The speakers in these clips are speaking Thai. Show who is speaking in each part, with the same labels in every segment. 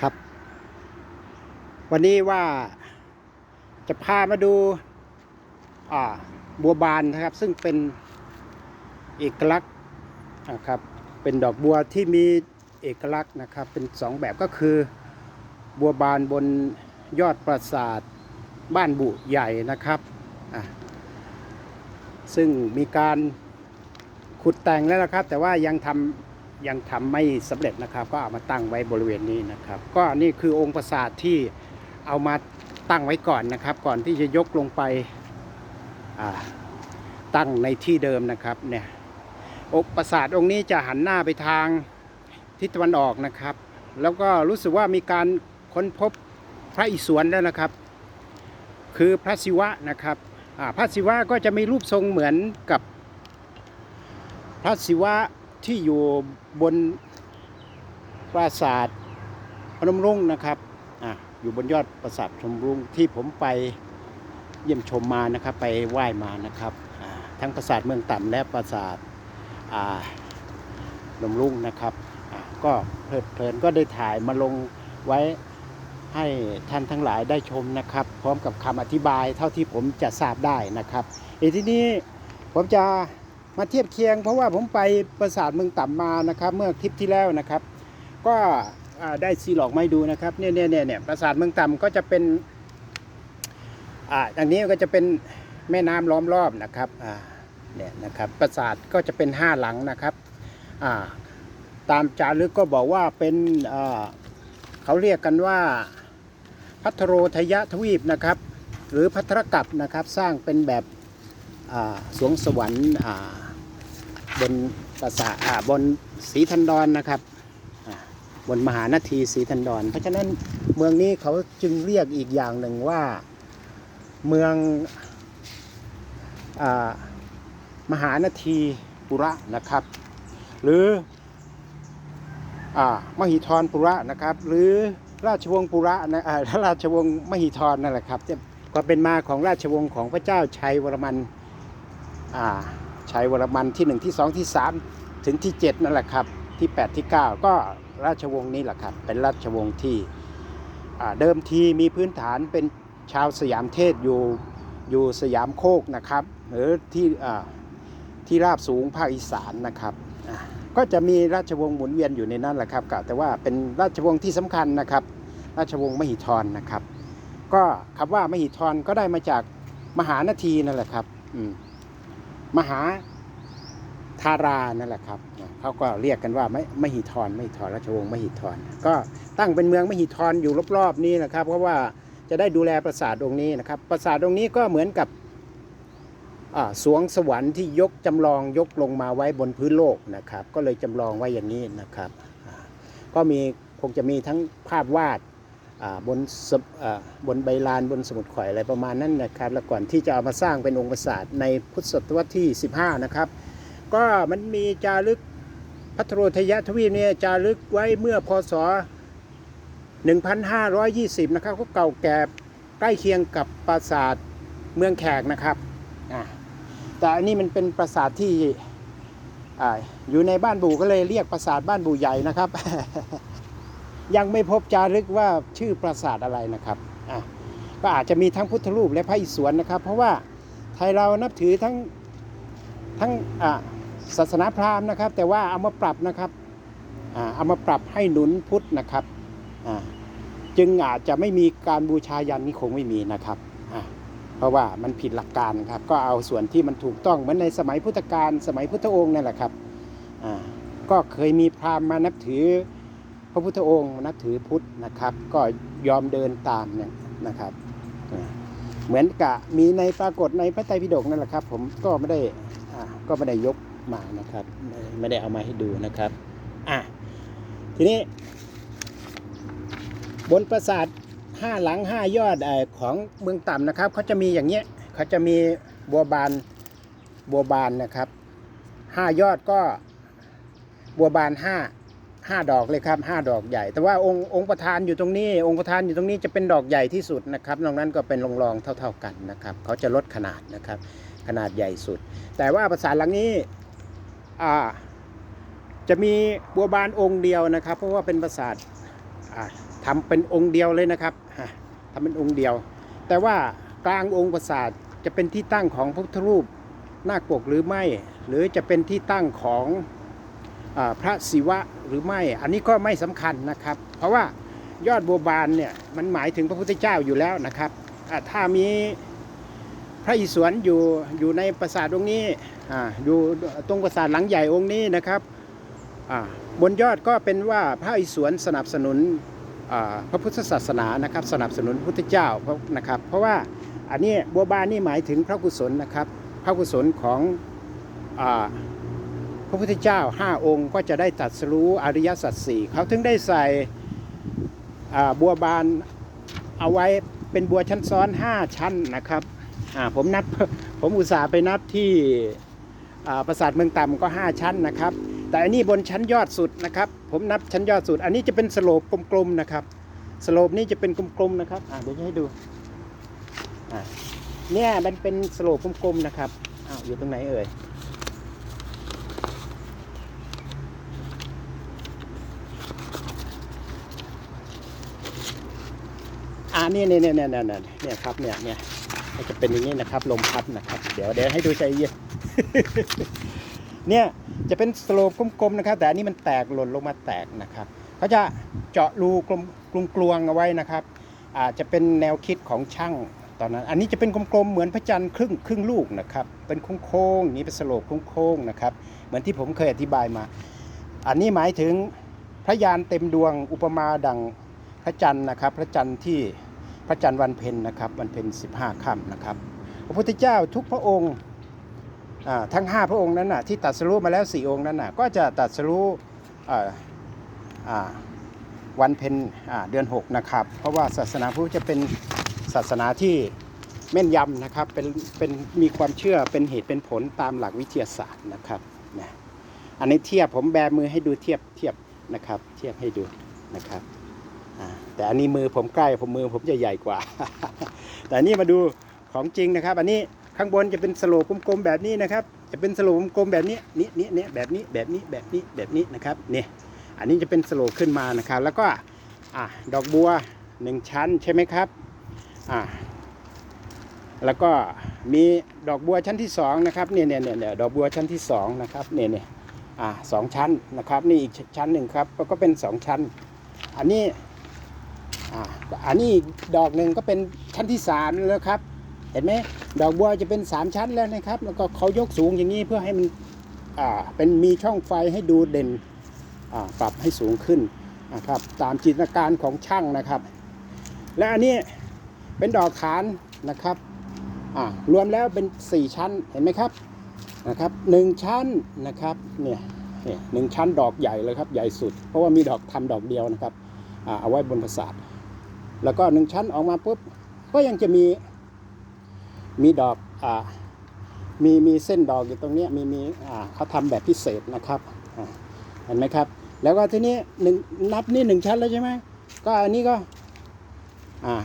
Speaker 1: ครับ วันนี้ว่าจะพามาดูบัวบานนะครับ ซึ่งเป็นเอกลักษณ์นะครับ เป็นดอกบัวที่มีเอกลักษณ์นะครับ เป็นสองแบบก็คือบัวบานบนยอดปราสาทบ้านบุใหญ่นะครับ ซึ่งมีการขุดแต่งแล้วนะครับ แต่ว่ายังทำ ยังทำไม่สำเร็จนะครับ ก็เอามาตั้งไว้บริเวณนี้นะครับ ก็นี่คือองค์ปราสาทที่เอามาตั้งไว้ก่อนนะครับ ก่อนที่จะยกลงไปตั้งในที่เดิมนะครับเนี่ยองค์ปราสาทองค์นี้จะหันหน้าไปทางทิศตะวันออกนะครับ แล้วก็รู้สึกว่ามีการค้นพบพระอิศวรแล้วนะครับ คือพระศิวะนะครับพระศิวะก็จะมีรูปทรงเหมือนกับพระศิวะ ที่อยู่บนปราสาทพนมรุ้งนะครับอะอยู่บนยอดปราสาทพนมรุ้งที่ผมไปเยี่ยมชมมานะครับ ไปไหว้มานะครับทั้งปราสาทเมืองต่ำและปราสาทพนมรุ้งนะครับก็เพลิดเพลินก็ได้ถ่ายมาลงไว้ให้ท่านทั้งหลายได้ชมนะครับ พร้อมกับคำอธิบายเท่าที่ผมจะทราบได้นะครับอีกทีนี้ผมจะ มาเทียบเคียง เพราะว่าผมไปปราสาทเมืองต่ำมานะครับ เมื่อคลิปที่แล้วนะครับ ก็ได้ซีหลอกไมาให้ดูนะครับเนี่ยเนี่ยเนี่ยเนี่ยปราสาทเมืองต่ำก็จะเป็นอ่าอันนี้ก็จะเป็นแม่น้ำล้อมรอบนะครับอ่าเนี่ยนะครับปราสาทก็จะเป็นห้าหลังนะครับอ่าตามจารึกก็บอกว่าเป็นอ่าเขาเรียกกันว่าพัทโรทยะทวีปนะครับ หรือพัทรกัปนะครับสร้างเป็นแบบสวงสวรรค์ บนปราสาทอ่าบนศรีธันดรนนะครับบนมหานาทีศรีธันดร เพราะฉะนั้นเมืองนี้เขาจึงเรียกอีกอย่างหนึ่งว่าเมืองอมหานาทีปุระนะครับ หรืออามหิธรปุระนะครับ หรือราชวงศ์ปุระนะอ่าราชวงศ์มหิธรนั่นแหละครับก็เป็นมาของราชวงศ์ของพระเจ้าชัยวรมันอ่า ชัยวรมันที่ 1 ที่ 2 ที่ 3 ถึงที่ 7 นั่นแหละครับ ที่ 8 ที่ 9 ก็ราชวงศ์นี้แหละครับ เป็นราชวงศ์ที่เดิมทีมีพื้นฐานเป็นชาวสยามเทศอยู่อยู่สยามโคกนะครับ หรือที่ที่ราบสูงภาคอีสานนะครับ ก็จะมีราชวงศ์หมุนเวียนอยู่ในนั้นแหละครับแต่ว่าเป็นราชวงศ์ที่สำคัญนะครับ ราชวงศ์มหิธรนะครับ ก็คำว่ามหิธรก็ได้มาจากมหานาทีนั่นแหละครับ อืม มหาธารานั่นแหละครับเขาก็เรียกกันว่าไม่มหิธรมหิธรราชวงศ์มหิธรก็ตั้งเป็นเมืองมหิธรอยู่รอบๆนี้นะครับ เพราะว่าจะได้ดูแลปราสาทตรงนี้นะครับ ปราสาทตรงนี้ก็เหมือนกับอ่าสวงสวรรค์ที่ยกจำลองยกลงมาไว้บนพื้นโลกนะครับ ก็เลยจำลองไว้อย่างนี้นะครับ ก็มีคงจะมีทั้งภาพวาด บนบนใบลานบนสมุดข่อยอะไรประมาณนั้นนะครับ แล้วก่อนที่จะเอามาสร้างเป็นองค์ปราสาทในพุทธศตวรรษที่ 15 นะครับ ก็มันมีจารึกพัทโรทยทวีเนี่ยจารึกไว้เมื่อพศ 1520 นะครับ ก็เก่าแก่ใกล้เคียงกับปราสาทเมืองแขกนะครับแต่อันนี้มันเป็นปราสาทที่ออยู่ในบ้านบูก็เลยเรียกปราสาทบ้านบูใหญ่นะครับ ยังไม่พบจารึกว่าชื่อปราสาทอะไรนะครับอะก็อาจจะมีทั้งพุทธรูปและพระอิศวรนะครับ เพราะว่าไทยเรานับถือทั้งทั้งอะศาสนาพราหมณ์นะครับ แต่ว่าเอามาปรับนะครับอ่าเอามาปรับให้หนุนพุทธนะครับอ่าจึงอาจจะไม่มีการบูชายันนี่คงไม่มีนะครับอ่าเพราะว่ามันผิดหลักการครับ ก็เอาส่วนที่มันถูกต้องเหมือนในสมัยพุทธกาลสมัยพุทธองค์นั่นแหละครับอ่าก็เคยมีพราหมณ์มานับถือ ระพุทธองค์นับถือพุทธนะครับ ก็ยอมเดินตามเนี่ยนะครับ เหมือนกับมีในปรากฏในพระไตรปิฎกนั่นแหละครับ ผมก็ไม่ได้ก็ไม่ได้ยกมานะครับ ไม่ได้เอามาให้ดูนะครับอะทีนี้ บนปราสาทห้าหลังห้ายอดอของเมืองต่ำนะครับเขาจะมีอย่างเงี้ยเขาจะมีบัวบานบัวบานนะครับห้ายอดก็บัวบานห้า ห้าดอกเลยครับห้าดอกใหญ่ แต่ว่าองค์องค์ประธานอยู่ตรงนี้ องค์ประธานอยู่ตรงนี้จะเป็นดอกใหญ่ที่สุดนะครับนอกนั้นก็เป็นรองๆเท่า ๆกันนะครับเขาจะลดขนาดนะครับขนาดใหญ่สุด แต่ว่าปราสาทหลังนี้อ่าจะมีบัวบานองค์เดียวนะครับ เพราะว่าเป็นปราสาทอ่าทำเป็นองค์เดียวเลยนะครับฮะทำเป็นองค์เดียว แต่ว่ากลางองค์ปราสาทจะเป็นที่ตั้งของพระพุทธรูปนาคปกหรือไม่ หรือจะเป็นที่ตั้งของ พระศิวะหรือไม่อันนี้ก็ไม่สำคัญนะครับ เพราะว่ายอดบัวบานเนี่ยมันหมายถึงพระพุทธเจ้าอยู่แล้วนะครับถ้ามีพระอิศวรอยู่อยู่ในปราสาทองค์นี้ออยู่ตรงปราสาทหลังใหญ่องค์นี้นะครับบนยอดก็เป็นว่าพระอิศวรสนับสนุนพระพุทธศาสนานะครับ สนับสนุนพระพุทธเจ้านะครับ เพราะว่าอันนี้บัวบานนี่หมายถึงพระกุศลนะครับ พระกุศลของ พระพุทธเจ้าห้าองค์ก็จะได้ตัดสรู้อริยสัจสี่เขาถึงได้ใส่บัวบานเอาไว้เป็นบัวชั้นซ้อน 5 ชั้นนะครับผมนับผมอุตส่าห์ไปนับที่ปราสาทเมืองต่ำก็ 5 ชั้นนะครับ แต่อันนี้บนชั้นยอดสุดนะครับ ผมนับชั้นยอดสุด อันนี้จะเป็นสโลปกลมๆนะครับสโลปนี้จะเป็นกลมๆนะครับเดี๋ยวจะให้ดูเนี่ยมันเป็นสโลปกลมๆนะครับอ้าวอยู่ตรงไหนเอ่ย นี่เนี่ยเนี่ยเนี่ยเนี่ยเนี่ยครับเนี่ยเนี่ยจะเป็นอย่างนี้นะครับ ลมพัดนะครับ เดี๋ยวเดี๋ยวให้ดูใจเย็นเนี่ยจะเป็นสโลปกลมๆนะครับ แต่อันนี้มันแตกหล่นลงมาแตกนะครับเขาจะเจาะรูกลมกลวงเอาไว้นะครับอาจจะเป็นแนวคิดของช่างตอนนั้น อันนี้จะเป็นกลมๆเหมือนพระจันทร์ครึ่งครึ่งลูกนะครับ เป็นโค้งๆอย่างนี้เป็นสโลปโค้งๆนะครับ เหมือนที่ผมเคยอธิบายมา อันนี้หมายถึงพระยานเต็มดวงอุปมาดังพระจันทร์นะครับ พระจันทร์ที่ พระจันทร์วันเพ็ญนะครับวันเพ็ญ15ค่ำนะครับ พระพุทธเจ้าทุกพระองค์ทั้ง 5 พระองค์นั้นน่ะที่ตัดสรู้มาแล้ว 4 องค์นั้นน่ะก็จะตัดสรู้วันเพ็ญเดือน 6 นะครับ เพราะว่าศาสนาพุทธจะเป็นศาสนาที่แม่นยำนะครับเป็นเป็นมีความเชื่อเป็นเหตุเป็นผลตามหลักวิทยาศาสตร์นะครับนะอันนี้เทียบผมแบมือให้ดูเทียบเทียบนะครับ เทียบให้ดูนะครับ แต่อันนี้มือผมใกล้ผมมือผมจะใหญ่กว่า แต่อันนี้มาดูของจริงนะครับ อันนี้ข้างบนจะเป็นสโลปกลมๆแบบนี้นะครับ จะเป็นสโลปกลมๆแบบนี้นี่นี่เนี่ยแบบนี้แบบนี้แบบนี้แบบนี้นะครับเนี่ยอันนี้จะเป็นสโลขึ้นมานะครับ แล้วก็อ่าดอกบัวหนึ่งชั้นใช่ไหมครับอ่าแล้วก็มีดอกบัวชั้นที่สองนะครับเนี่ยเนี่ยเนี่ยเนี่ยดอกบัวชั้นที่สองนะครับเนี่ยเนี่ยอ่าสองชั้นนะครับ นี่อีกชั้นหนึ่งครับแล้วก็เป็นสองชั้น อันนี้ อ่าอันนี้ดอกหนึ่งก็เป็นชั้นที่สามแล้วครับ เห็นไหมดอกบัวจะเป็นสามชั้นแล้วนะครับ แล้วก็เขายกสูงอย่างนี้เพื่อให้มันอ่าเป็นมีช่องไฟให้ดูเด่นอ่าปรับให้สูงขึ้นนะครับตามจินตนาการของช่างนะครับ และอันนี้เป็นดอกขานนะครับอ่ารวมแล้วเป็นสี่ชั้นเห็นไหมครับนะครับหนึ่งชั้นนะครับเนี่ยเนี่ยหนึ่งชั้นดอกใหญ่เลยครับใหญ่สุด เพราะว่ามีดอกทำดอกเดียวนะครับเอาไว้บนปราสาท แล้วก็หนึ่งชั้นออกมาปุ๊บก็ยังจะมีมีดอกอ่ามีมีเส้นดอกอยู่ตรงนี้มีมีอ่าเขาทำแบบพิเศษนะครับเห็นไหมครับ แล้วก็ทีนี้หนึ่งนับนี่หนึ่งชั้นแล้วใช่ไหมก็อันนี้ก็อ่า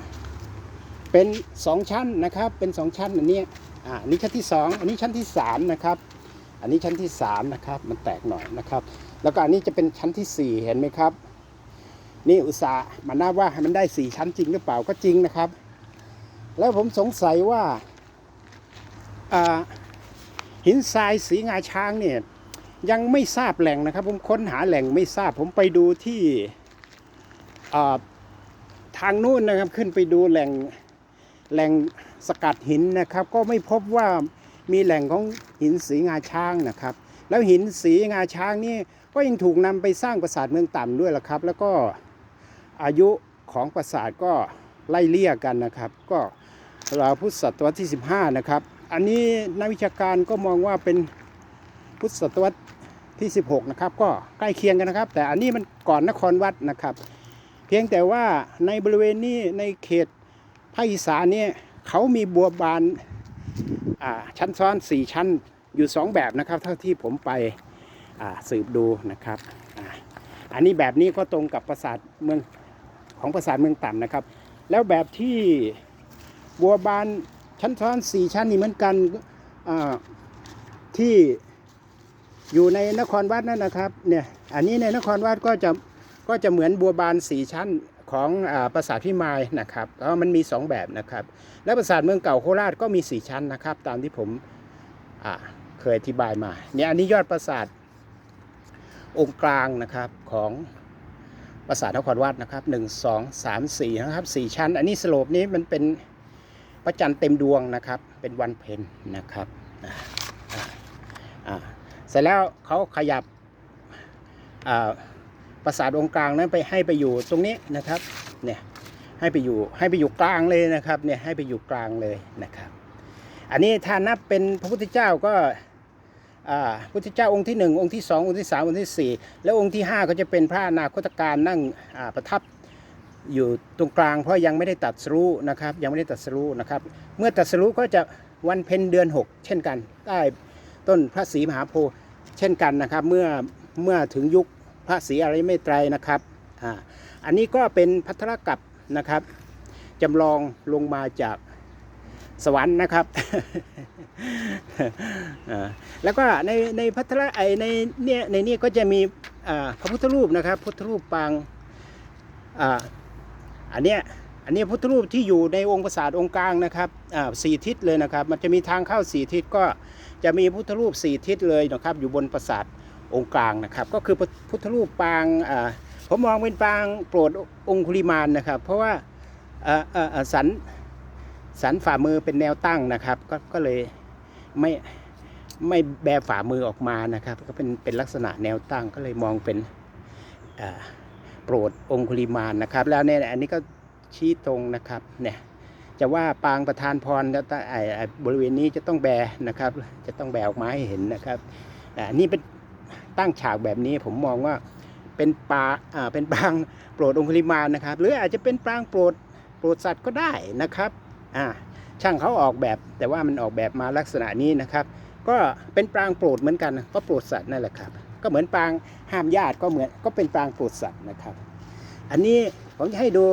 Speaker 1: เป็นสองชั้นนะครับ เป็นสองชั้นอันนี้อ่าอันนี้ชั้นที่สองอันนี้ชั้นที่สามนะครับ อันนี้ชั้นที่สามนะครับ มันแตกหน่อยนะครับ แล้วก็อันนี้จะเป็นชั้นที่สี่เห็นไหมครับ นี่อุตส่าห์มานับว่าให้มันได้สี่ชั้นจริงหรือเปล่าก็จริงนะครับ แล้วผมสงสัยว่าหินทรายสีงาช้างเนี่ยยังไม่ทราบแหล่งนะครับ ผมค้นหาแหล่งไม่ทราบ ผมไปดูที่ทางนู้นนะครับขึ้นไปดูแหล่งแหล่งสกัดหินนะครับ ก็ไม่พบว่ามีแหล่งของหินสีงาช้างนะครับ แล้วหินสีงาช้างนี่ก็ยังถูกนำไปสร้างปราสาทเมืองต่ำด้วยละครับ แล้วก็ อายุของปราสาทก็ไล่เลี่ยกันนะครับ ก็ราวพุทธศตวรรษที่ 15 นะครับ อันนี้นักวิชาการก็มองว่าเป็นพุทธศตวรรษที่ 16 นะครับ ก็ใกล้เคียงกันนะครับ แต่อันนี้มันก่อนนครวัดนะครับ เพียงแต่ว่าในบริเวณนี้ในเขตภาคอีสานเนี่ยเขามีบัวบานอ่าชั้นซ้อน 4 ชั้นอยู่ 2 แบบนะครับ เท่าที่ผมไปอ่าสืบดูนะครับอ่าอันนี้แบบนี้ก็ตรงกับปราสาทเมือง ของปราสาทเมืองต่ำนะครับ แล้วแบบที่บัวบานชั้นซ้อนสี่ชั้นนี่เหมือนกันที่อยู่ในนครวัดนั่นนะครับเนี่ยอันนี้ในนครวัดก็จะก็จะเหมือนบัวบานสี่ชั้นของอาปราสาทพิมายนะครับก็มันมีสองแบบนะครับ และปราสาทเมืองเก่าโคราชก็มีสี่ชั้นนะครับ ตามที่ผมเคยอธิบายมาเนี่ยอันนี้ยอดปราสาทองค์กลางนะครับของ ปราสาทนครวัดนะครับหนึ่งสองสามสี่นะครับสี่ชั้น อันนี้สโลปนี้มันเป็นพระจันทร์เต็มดวงนะครับ เป็นวันเพ็ญนะครับเสร็จแล้วเขาขยับปราสาทองค์กลางนั้นไปให้ไปอยู่ตรงนี้นะครับเนี่ยให้ไปอยู่ให้ไปอยู่กลางเลยนะครับเนี่ยให้ไปอยู่กลางเลยนะครับ อันนี้ถ้านับเป็นพระพุทธเจ้าก็ พุทธเจ้าองค์ที่หนึ่งองค์ที่สององค์ที่สามองค์ที่สี่แล้วองค์ที่ห้าก็จะเป็นพระอนาคตการนั่งประทับอยู่ตรงกลางเพราะยังไม่ได้ตัดสรู้นะครับยังไม่ได้ตัดสรู้นะครับเมื่อตัดสรู้ก็จะวันเพ็ญเดือนหกเช่นกัน ใต้ต้นพระศรีมหาโพธิ์เช่นกันนะครับเมื่อเมื่อถึงยุคพระศรีอริยเมตไตรนะครับอ่าอันนี้ก็เป็นพัทธรกับนะครับจำลองลงมาจาก สวรรค์นะครับ แล้วก็ในในพัทธรไอในเนี่ยในนี้ก็จะมีพระพุทธรูปนะครับ พุทธรูปปางอันเนี้ยอันนี้พุทธรูปที่อยู่ในองค์ปราสาทองค์กลางนะครับสี่ทิศเลยนะครับ มันจะมีทางเข้าสี่ทิศก็จะมีพุทธรูปสี่ทิศเลยนะครับ อยู่บนปราสาทองค์กลางนะครับ ก็คือพุทธรูปปางผมมองเป็นปางโปรดองคุลิมานนะครับ เพราะว่าสัน สันฝ่ามือเป็นแนวตั้งนะครับ ก็ก็เลยไม่ไม่แบฝ่ามือออกมานะครับ ก็เป็นเป็นลักษณะแนวตั้งก็เลยมองเป็นโปรดองคุลิมานนะครับ แล้วเนี่ยอันนี้ก็ชี้ตรงนะครับเนี่ยจะว่าปางประธานพรแล้วต่ไอ้ไอ้บริเวณนี้จะต้องแบนะครับ จะต้องแบออกมาให้เห็นนะครับอ่านี่เป็นตั้งฉากแบบนี้ผมมองว่าเป็นปาอ่าเป็นปางโปรดองคุลิมานนะครับ หรืออาจจะเป็นปางโปรดโปรดสัตว์ก็ได้นะครับ อ่าช่างเขาออกแบบแต่ว่ามันออกแบบมาลักษณะนี้นะครับ ก็เป็นปางโปรดเหมือนกันก็โปรดสัตว์นั่นแหละครับ ก็เหมือนปางห้ามญาติก็เหมือนก็เป็นปางโปรดสัตว์นะครับ อันนี้ผมจะให้ดู